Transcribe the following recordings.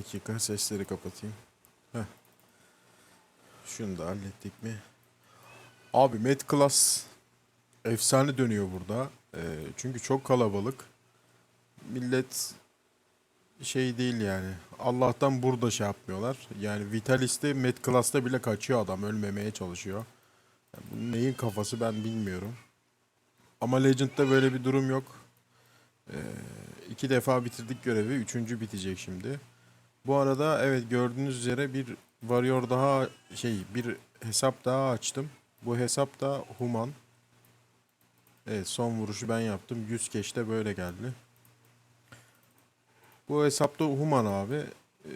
dakika sesleri kapatayım. Heh. Şunu da hallettik mi? Abi Met Class efsane dönüyor burada. Ee, çünkü çok kalabalık. Millet şey değil yani. Allah'tan burada şey yapmıyorlar. Yani Vitalis'te Met Class'ta bile kaçıyor adam. Ölmemeye çalışıyor. Yani bu neyin kafası ben bilmiyorum. Ama Legend'da böyle bir durum yok. Ee, iki defa bitirdik görevi. Üçüncü bitecek şimdi. Bu arada evet gördüğünüz üzere bir Warrior daha şey bir hesap daha açtım. Bu hesap da Human. Evet son vuruşu ben yaptım. 100 keşte böyle geldi. Bu hesapta Human abi. Ee,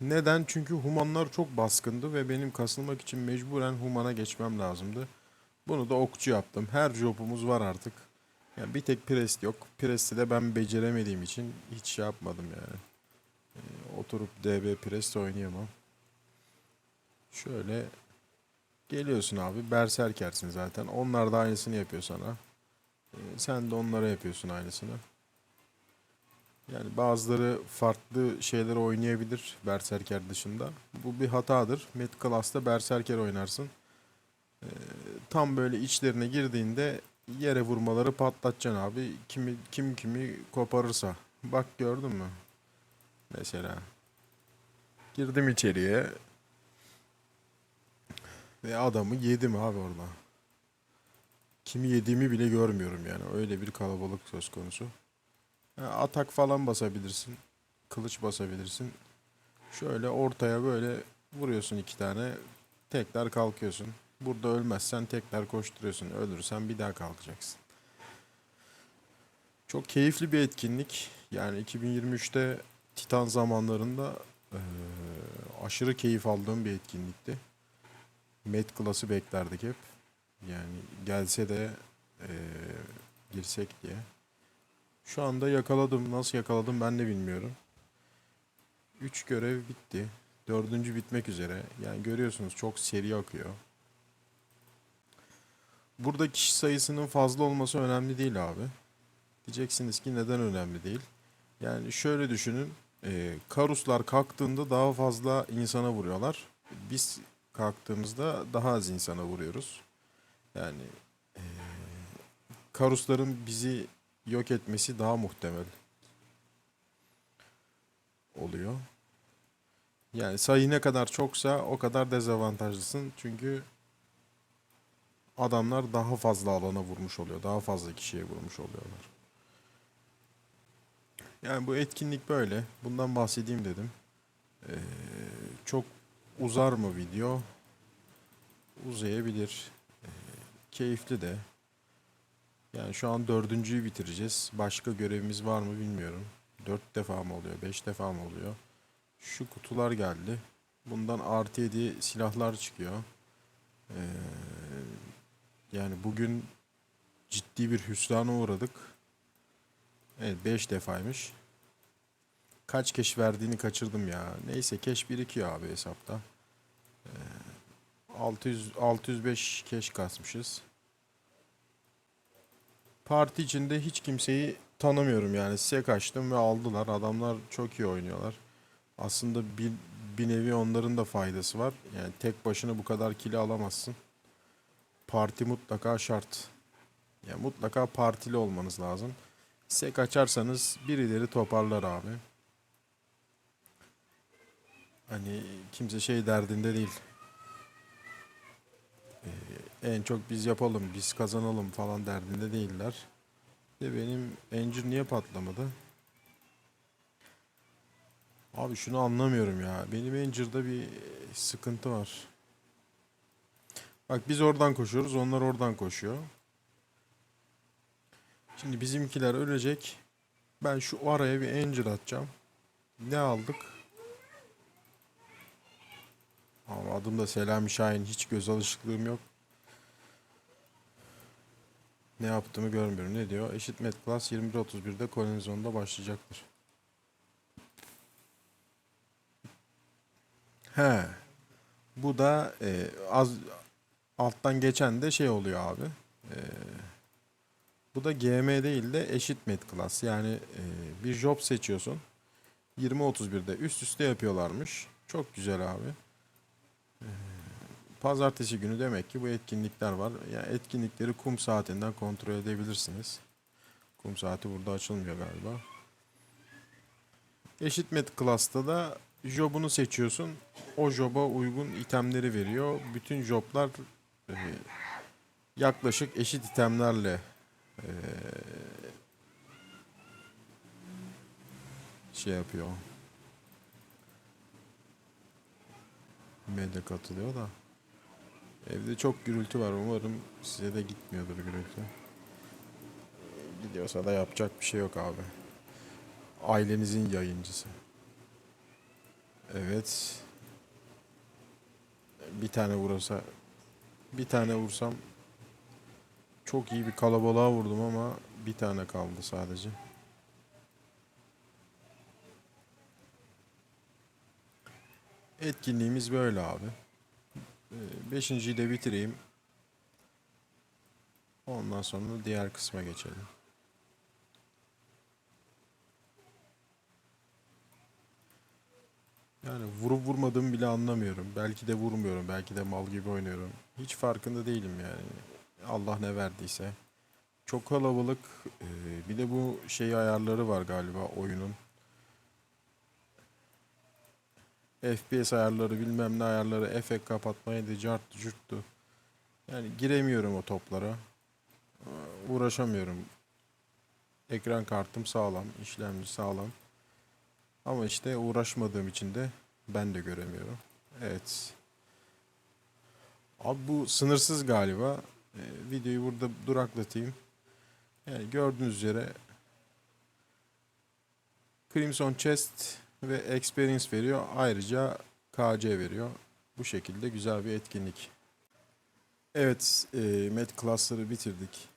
neden? Çünkü Humanlar çok baskındı ve benim kasılmak için mecburen Human'a geçmem lazımdı. Bunu da okçu yaptım. Her jobumuz var artık. Yani bir tek Prest yok. Prest'i de ben beceremediğim için hiç şey yapmadım yani. Oturup DB Prest oynayamam. Şöyle geliyorsun abi. Berserkersin zaten. Onlar da aynısını yapıyor sana. Ee, sen de onlara yapıyorsun aynısını. Yani bazıları farklı şeyler oynayabilir Berserker dışında. Bu bir hatadır. Met Class'ta Berserker oynarsın. Ee, tam böyle içlerine girdiğinde yere vurmaları patlatacaksın abi. Kimi kim kimi koparırsa. Bak gördün mü? Mesela. Girdim içeriye. Ve adamı yedim abi orada. Kimi yediğimi bile görmüyorum yani. Öyle bir kalabalık söz konusu. Ha, atak falan basabilirsin. Kılıç basabilirsin. Şöyle ortaya böyle vuruyorsun iki tane. Tekrar kalkıyorsun. Burada ölmezsen tekrar koşturuyorsun. Ölürsen bir daha kalkacaksın. Çok keyifli bir etkinlik. Yani 2023'te Titan zamanlarında eee, aşırı keyif aldığım bir etkinlikti. Met Class'ı beklerdik hep. Yani gelse de eee, girsek diye. Şu anda yakaladım. Nasıl yakaladım ben de bilmiyorum. 3 görev bitti. Dördüncü bitmek üzere. Yani görüyorsunuz çok seri akıyor. Burada kişi sayısının fazla olması önemli değil abi. Diyeceksiniz ki neden önemli değil? Yani şöyle düşünün. E, Karuslar kalktığında daha fazla insana vuruyorlar. Biz kalktığımızda daha az insana vuruyoruz. Yani e, Karusların bizi yok etmesi daha muhtemel oluyor. Yani sayı ne kadar çoksa o kadar dezavantajlısın. Çünkü adamlar daha fazla alana vurmuş oluyor. Daha fazla kişiye vurmuş oluyorlar. Yani bu etkinlik böyle. Bundan bahsedeyim dedim. Ee, çok uzar mı video? Uzayabilir. Ee, keyifli de. Yani şu an dördüncüyü bitireceğiz. Başka görevimiz var mı bilmiyorum. Dört defa mı oluyor? Beş defa mı oluyor? Şu kutular geldi. Bundan artı yedi silahlar çıkıyor. Ee, yani bugün ciddi bir hüsrana uğradık. Evet 5 defaymış. Kaç keş verdiğini kaçırdım ya. Neyse keş birikiyor abi hesapta. Ee, 600 605 keş kasmışız. Parti içinde hiç kimseyi tanımıyorum yani. Size kaçtım ve aldılar. Adamlar çok iyi oynuyorlar. Aslında bir, bir nevi onların da faydası var. Yani tek başına bu kadar kili alamazsın. Parti mutlaka şart. Yani mutlaka partili olmanız lazım. Sek açarsanız birileri toparlar abi. Hani kimse şey derdinde değil. Ee, en çok biz yapalım, biz kazanalım falan derdinde değiller. De benim engine niye patlamadı? Abi şunu anlamıyorum ya. Benim engine'da bir sıkıntı var. Bak biz oradan koşuyoruz, onlar oradan koşuyor. Şimdi bizimkiler ölecek. Ben şu araya bir angel atacağım. Ne aldık? Ama adım da Selami Şahin. Hiç göz alışıklığım yok. Ne yaptığımı görmüyorum. Ne diyor? Eşit Met Class 21.31'de kolonizonda başlayacaktır. He. Bu da e, az alttan geçen de şey oluyor abi. E, bu da GM değil de eşit Met Class. Yani e, bir job seçiyorsun. 20.31'de üst üste yapıyorlarmış. Çok güzel abi. Ee, Pazartesi günü demek ki bu etkinlikler var. Yani etkinlikleri kum saatinden kontrol edebilirsiniz. Kum saati burada açılmıyor galiba. Eşit met class'ta da jobunu seçiyorsun. O joba uygun itemleri veriyor. Bütün joblar e, yaklaşık eşit itemlerle e, şey yapıyor. Medya katılıyor da. Evde çok gürültü var. Umarım size de gitmiyordur gürültü. Gidiyorsa da yapacak bir şey yok abi. Ailenizin yayıncısı. Evet. Bir tane vurasa bir tane vursam çok iyi bir kalabalığa vurdum ama bir tane kaldı sadece. Etkinliğimiz böyle abi. Ee, Beşinciyi de bitireyim. Ondan sonra diğer kısma geçelim. Yani vurup vurmadığımı bile anlamıyorum. Belki de vurmuyorum, belki de mal gibi oynuyorum. Hiç farkında değilim yani. Allah ne verdiyse. Çok kalabalık. Ee, bir de bu şey ayarları var galiba oyunun. FPS ayarları bilmem ne ayarları efekt kapatmaydı carttı curttu. Yani giremiyorum o toplara. Ee, Uğraşamıyorum. Ekran kartım sağlam, işlemci sağlam. Ama işte uğraşmadığım için de ben de göremiyorum. Evet. Abi bu sınırsız galiba. Ee, videoyu burada duraklatayım. Yani gördüğünüz üzere Crimson Chest ve Experience veriyor. Ayrıca KC veriyor. Bu şekilde güzel bir etkinlik. Evet, e, Met Class'ları bitirdik.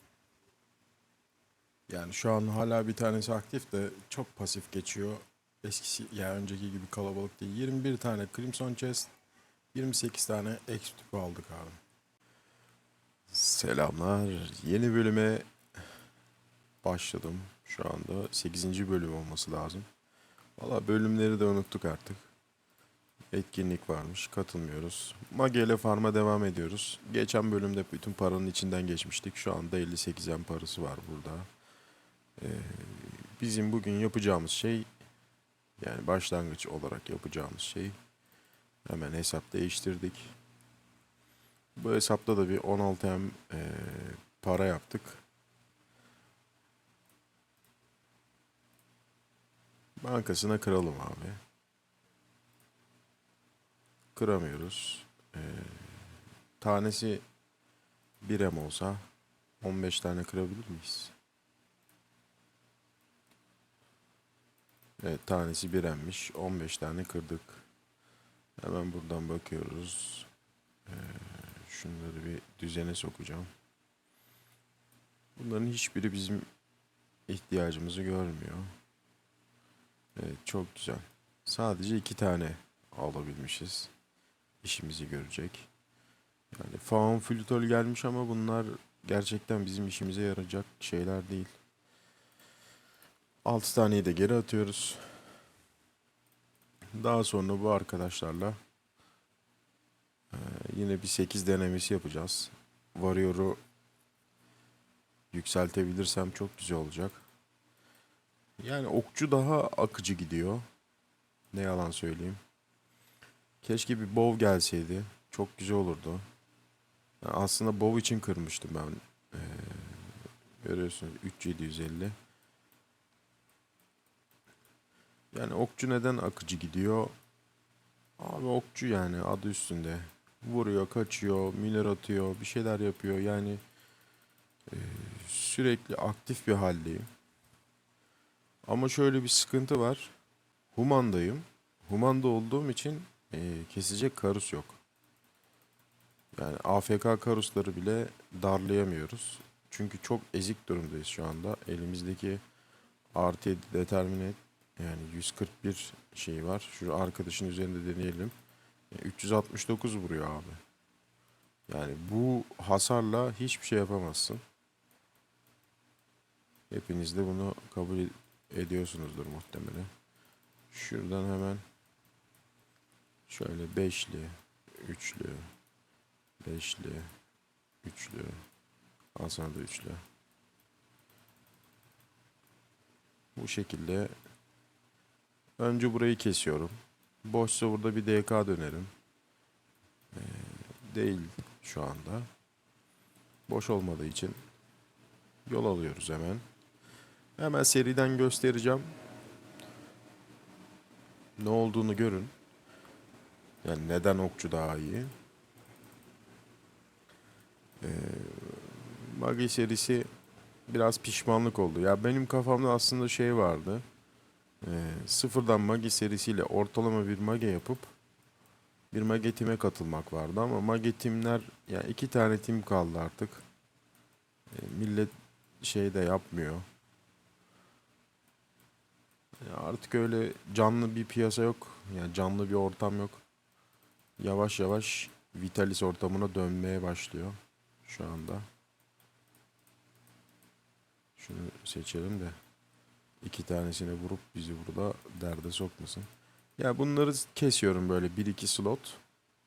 Yani şu an hala bir tanesi aktif de çok pasif geçiyor. Eskisi ya önceki gibi kalabalık değil. 21 tane Crimson Chest, 28 tane Exp aldık abi. Selamlar. Yeni bölüme başladım. Şu anda 8. bölüm olması lazım. Valla bölümleri de unuttuk artık. Etkinlik varmış. Katılmıyoruz. Mage ile farma devam ediyoruz. Geçen bölümde bütün paranın içinden geçmiştik. Şu anda 58 en parası var burada. Ee, bizim bugün yapacağımız şey yani başlangıç olarak yapacağımız şey hemen hesap değiştirdik. Bu hesapta da bir 16 M e, para yaptık. Bankasına kıralım abi. Kıramıyoruz. Ee, tanesi 1 M olsa 15 tane kırabilir miyiz? Evet tanesi 1 M'miş. 15 tane kırdık. Hemen buradan bakıyoruz. Ee, şunları bir düzene sokacağım. Bunların hiçbiri bizim ihtiyacımızı görmüyor. Evet çok güzel. Sadece iki tane alabilmişiz. İşimizi görecek. Yani faun flütol gelmiş ama bunlar gerçekten bizim işimize yarayacak şeyler değil. 6 taneyi de geri atıyoruz. Daha sonra bu arkadaşlarla yine bir 8 denemesi yapacağız. Warrior'u yükseltebilirsem çok güzel olacak. Yani okçu daha akıcı gidiyor. Ne yalan söyleyeyim. Keşke bir bow gelseydi. Çok güzel olurdu. Ya Aslında bow için kırmıştım ben. Ee, görüyorsunuz 3750. Yani okçu neden akıcı gidiyor? Abi okçu yani adı üstünde. Vuruyor, kaçıyor, miner atıyor, bir şeyler yapıyor. Yani e, sürekli aktif bir haldeyim. Ama şöyle bir sıkıntı var. Human'dayım. Human'da olduğum için e, kesecek karus yok. Yani AFK karusları bile darlayamıyoruz. Çünkü çok ezik durumdayız şu anda. Elimizdeki artı 7 determine yani 141 şey var. Şu arkadaşın üzerinde deneyelim. E, 369 vuruyor abi. Yani bu hasarla hiçbir şey yapamazsın. Hepiniz de bunu kabul ediyorsunuzdur muhtemelen. Şuradan hemen şöyle beşli, üçlü, beşli, üçlü. Al sana da üçlü. Bu şekilde önce burayı kesiyorum. Boşsa burada bir DK dönerim. Ee, değil şu anda. Boş olmadığı için yol alıyoruz hemen. Hemen seriden göstereceğim. Ne olduğunu görün. Yani neden okçu daha iyi? Ee, Magi serisi biraz pişmanlık oldu. Ya benim kafamda aslında şey vardı. Ee, sıfırdan Magi serisiyle ortalama bir Mage yapıp bir Mage time katılmak vardı ama Mage timler ya iki tane tim kaldı artık. Ee, millet şey de yapmıyor. Ya artık öyle canlı bir piyasa yok. Yani canlı bir ortam yok. Yavaş yavaş Vitalis ortamına dönmeye başlıyor şu anda. Şunu seçelim de iki tanesini vurup bizi burada derde sokmasın. Ya bunları kesiyorum böyle 1-2 slot.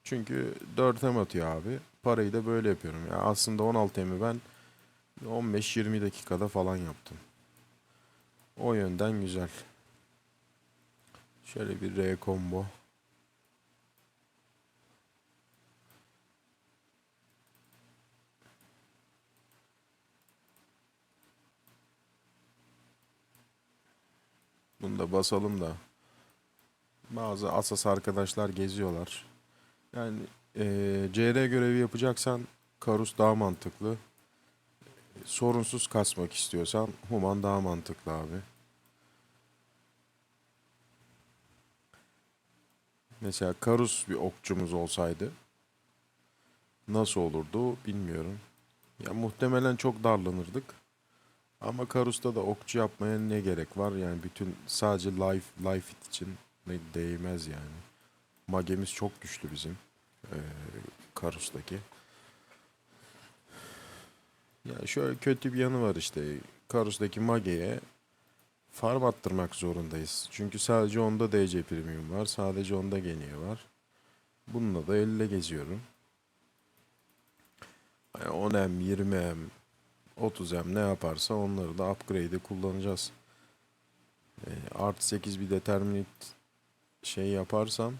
Çünkü 4 hem atıyor abi. Parayı da böyle yapıyorum. Ya aslında 16 hemi ben 15-20 dakikada falan yaptım. O yönden güzel. Şöyle bir R combo. Bunu da basalım da. Bazı asas arkadaşlar geziyorlar. Yani eee CR görevi yapacaksan Karus daha mantıklı. Sorunsuz kasmak istiyorsan Human daha mantıklı abi. Mesela Karus bir okçumuz olsaydı nasıl olurdu bilmiyorum. Ya muhtemelen çok darlanırdık. Ama Karus'ta da okçu yapmaya ne gerek var? Yani bütün sadece life life it için ne değmez yani. Magemiz çok güçlü bizim. Ee, Karus'taki. Ya şöyle kötü bir yanı var işte. Karus'taki Mage'ye farm attırmak zorundayız. Çünkü sadece onda DC premium var. Sadece onda geniye var. Bununla da elle geziyorum. Yani 10M, 20M, 30M ne yaparsa onları da upgrade'e kullanacağız. E, artı 8 bir determinate şey yaparsam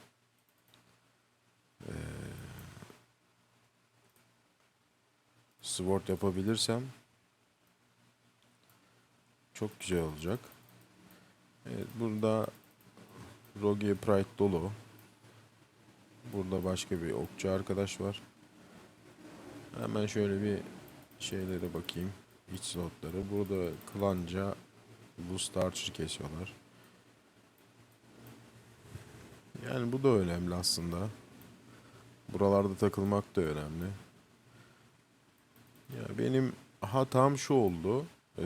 e, sword yapabilirsem çok güzel olacak. Evet, burada Rogue Pride dolu. Burada başka bir okçu arkadaş var. Hemen şöyle bir şeylere bakayım. İç slotları. Burada klanca boost archer kesiyorlar. Yani bu da önemli aslında. Buralarda takılmak da önemli. Ya benim hatam şu oldu. Ee,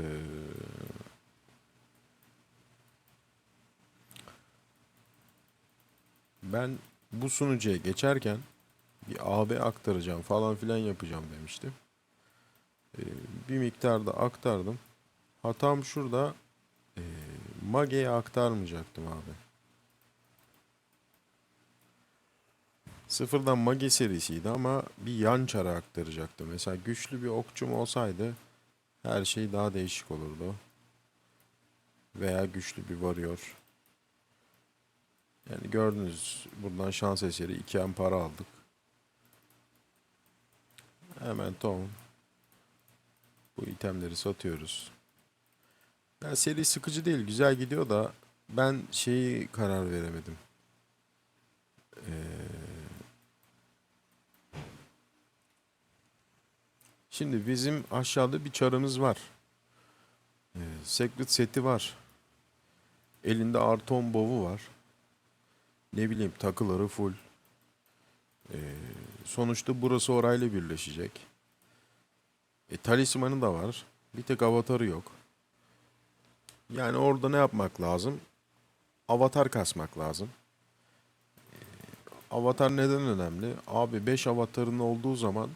ben bu sunucuya geçerken bir AB aktaracağım falan filan yapacağım demiştim. Ee, bir miktarda aktardım. Hatam şurada e, Mage'ye aktarmayacaktım abi. Sıfırdan Mage serisiydi ama bir yan çara aktaracaktım. Mesela güçlü bir okçum olsaydı her şey daha değişik olurdu. Veya güçlü bir varıyor. Yani gördünüz buradan şans eseri 2 en para aldık. Hemen tamam. Bu itemleri satıyoruz. Yani seri sıkıcı değil, güzel gidiyor da ben şeyi karar veremedim. Ee, şimdi bizim aşağıda bir çarımız var. Ee, Secret seti var. Elinde Arton bovu var. Ne bileyim takıları full. Ee, sonuçta burası orayla birleşecek. E, talismanı da var. Bir tek avatarı yok. Yani orada ne yapmak lazım? Avatar kasmak lazım. E, avatar neden önemli? Abi 5 avatarın olduğu zaman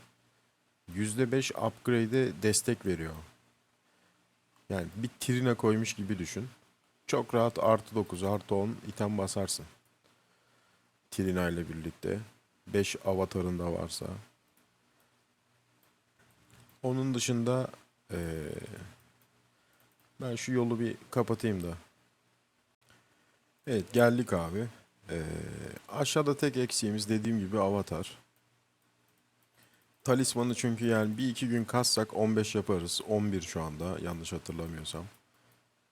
%5 upgrade'e destek veriyor. Yani bir trine koymuş gibi düşün. çok rahat artı 9, artı 10 item basarsın. Trina ile birlikte. 5 avatarın da varsa. Onun dışında eee, ben şu yolu bir kapatayım da. Evet geldik abi. Eee, aşağıda tek eksiğimiz dediğim gibi avatar. Talismanı çünkü yani bir iki gün kassak 15 yaparız. 11 şu anda yanlış hatırlamıyorsam.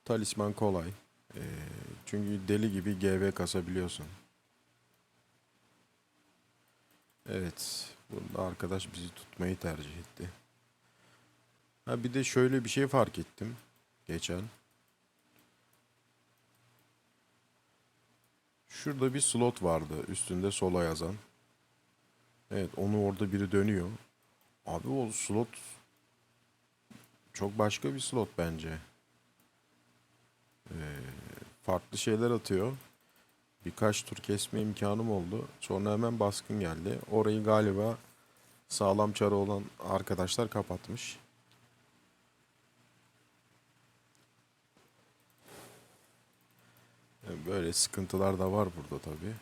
Talisman kolay. Ee, çünkü deli gibi GB kasabiliyorsun. Evet. Bunda arkadaş bizi tutmayı tercih etti. Ha bir de şöyle bir şey fark ettim. Geçen. Şurada bir slot vardı. Üstünde sola yazan. Evet onu orada biri dönüyor. Abi o slot çok başka bir slot bence. Ee, farklı şeyler atıyor. Birkaç tur kesme imkanım oldu. Sonra hemen baskın geldi. Orayı galiba sağlam çarı olan arkadaşlar kapatmış. Ee, Böyle sıkıntılar da var burada tabii.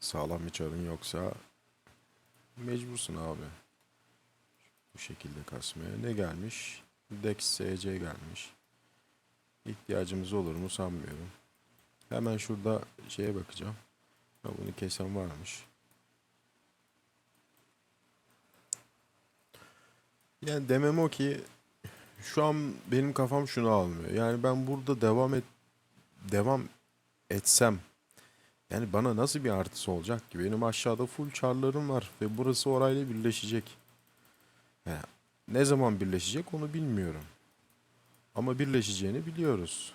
Sağlam bir çarın yoksa mecbursun abi. Bu şekilde kasmaya. Ne gelmiş? Dex SC gelmiş. İhtiyacımız olur mu sanmıyorum. Hemen şurada şeye bakacağım. Ha, bunu kesen varmış. Yani demem o ki şu an benim kafam şunu almıyor. Yani ben burada devam et devam etsem yani bana nasıl bir artısı olacak ki? Benim aşağıda full çarlarım var ve burası orayla birleşecek. He, ne zaman birleşecek onu bilmiyorum. Ama birleşeceğini biliyoruz.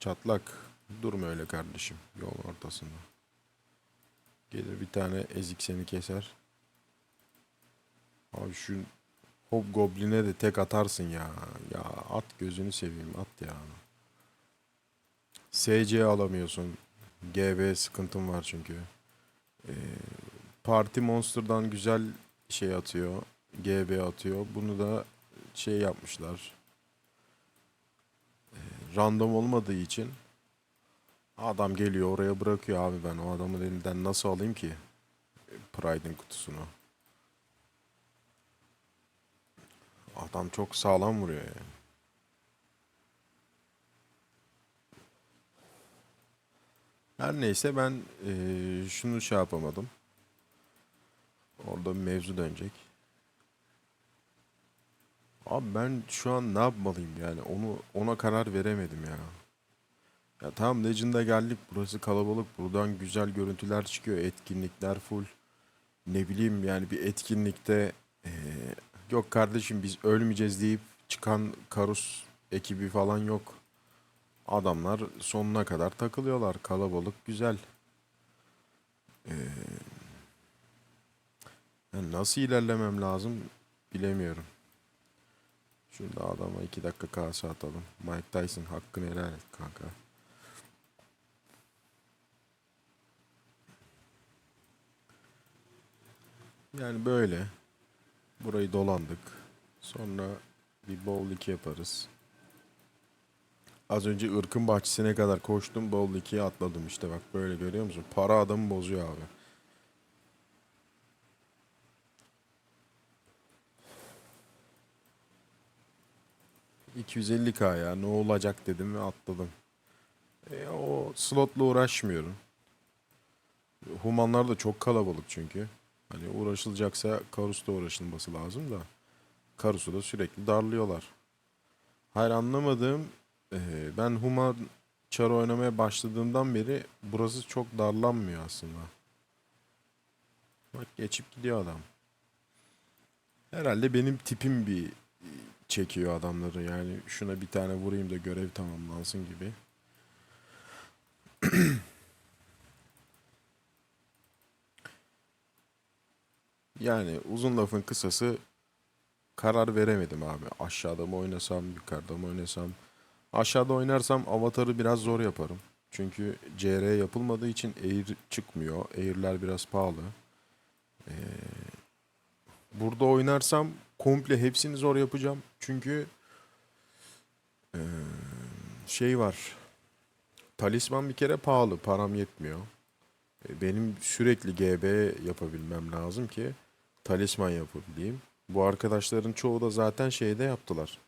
Çatlak. Durma öyle kardeşim. Yolun ortasında. Gelir bir tane ezik seni keser. Abi şu Hobgoblin'e de tek atarsın ya. Ya at gözünü seveyim at ya. SC alamıyorsun. GB sıkıntım var çünkü. Ee, Party Monster'dan güzel şey atıyor. GB atıyor. Bunu da şey yapmışlar. Ee, random olmadığı için adam geliyor oraya bırakıyor abi ben o adamın elinden nasıl alayım ki Pride'in kutusunu. Adam çok sağlam vuruyor yani. Her neyse ben eee, şunu şey yapamadım. Orada bir mevzu dönecek. Abi ben şu an ne yapmalıyım yani onu ona karar veremedim ya. Ya tamam Legend'a geldik burası kalabalık buradan güzel görüntüler çıkıyor etkinlikler full. Ne bileyim yani bir etkinlikte eee, yok kardeşim biz ölmeyeceğiz deyip çıkan Karus ekibi falan yok. Adamlar sonuna kadar takılıyorlar kalabalık güzel. Yani nasıl ilerlemem lazım bilemiyorum. Şurada adama iki dakika kase atalım. Mike Tyson hakkını helal et kanka. Yani böyle. Burayı dolandık. Sonra bir bowl 2 yaparız. Az önce ırkın bahçesine kadar koştum. Bowl 2'ye atladım işte bak böyle görüyor musun? Para adamı bozuyor abi. ...250k ya ne olacak dedim ve atladım. E, o slotla uğraşmıyorum. Humanlar da çok kalabalık çünkü. Hani uğraşılacaksa Karus'ta uğraşılması lazım da. Karus'u da sürekli darlıyorlar. Hayır anlamadığım eee, ben Human Char oynamaya başladığımdan beri burası çok darlanmıyor aslında. Bak geçip gidiyor adam. Herhalde benim tipim bir e, çekiyor adamları yani şuna bir tane vurayım da görev tamamlansın gibi. Yani uzun lafın kısası karar veremedim abi. Aşağıda mı oynasam, yukarıda mı oynasam. Aşağıda oynarsam avatarı biraz zor yaparım. Çünkü CR yapılmadığı için Air çıkmıyor. Air'ler biraz pahalı. Ee, burada oynarsam komple hepsini zor yapacağım. Çünkü şey var. Talisman bir kere pahalı. Param yetmiyor. E, Benim sürekli GB yapabilmem lazım ki talisman yapabileyim. Bu arkadaşların çoğu da zaten şeyde yaptılar.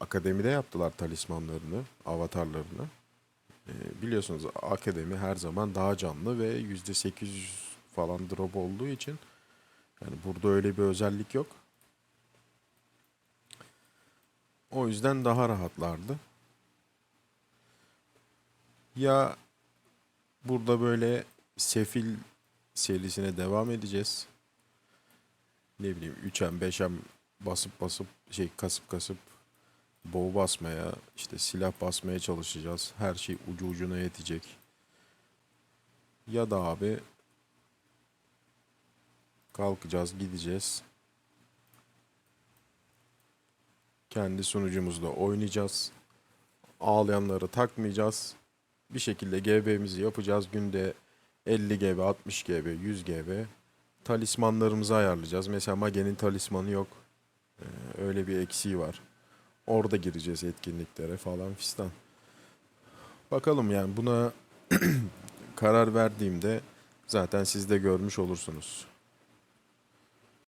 Akademide yaptılar talismanlarını, avatarlarını. E, biliyorsunuz akademi her zaman daha canlı ve %800 falan drop olduğu için yani burada öyle bir özellik yok. O yüzden daha rahatlardı. Ya burada böyle Sefil serisine devam edeceğiz. Ne bileyim 3M 5M basıp basıp şey kasıp kasıp bow basmaya işte silah basmaya çalışacağız. Her şey ucu ucuna yetecek. Ya da abi kalkacağız gideceğiz. Kendi sunucumuzda oynayacağız. Ağlayanları takmayacağız. Bir şekilde GB'mizi yapacağız. Günde 50 GB, 60 GB, 100 GB. Talismanlarımızı ayarlayacağız. Mesela Mage'nin talismanı yok. Ee, öyle bir eksiği var. Orada gireceğiz etkinliklere falan fistan. Bakalım yani buna karar verdiğimde zaten siz de görmüş olursunuz.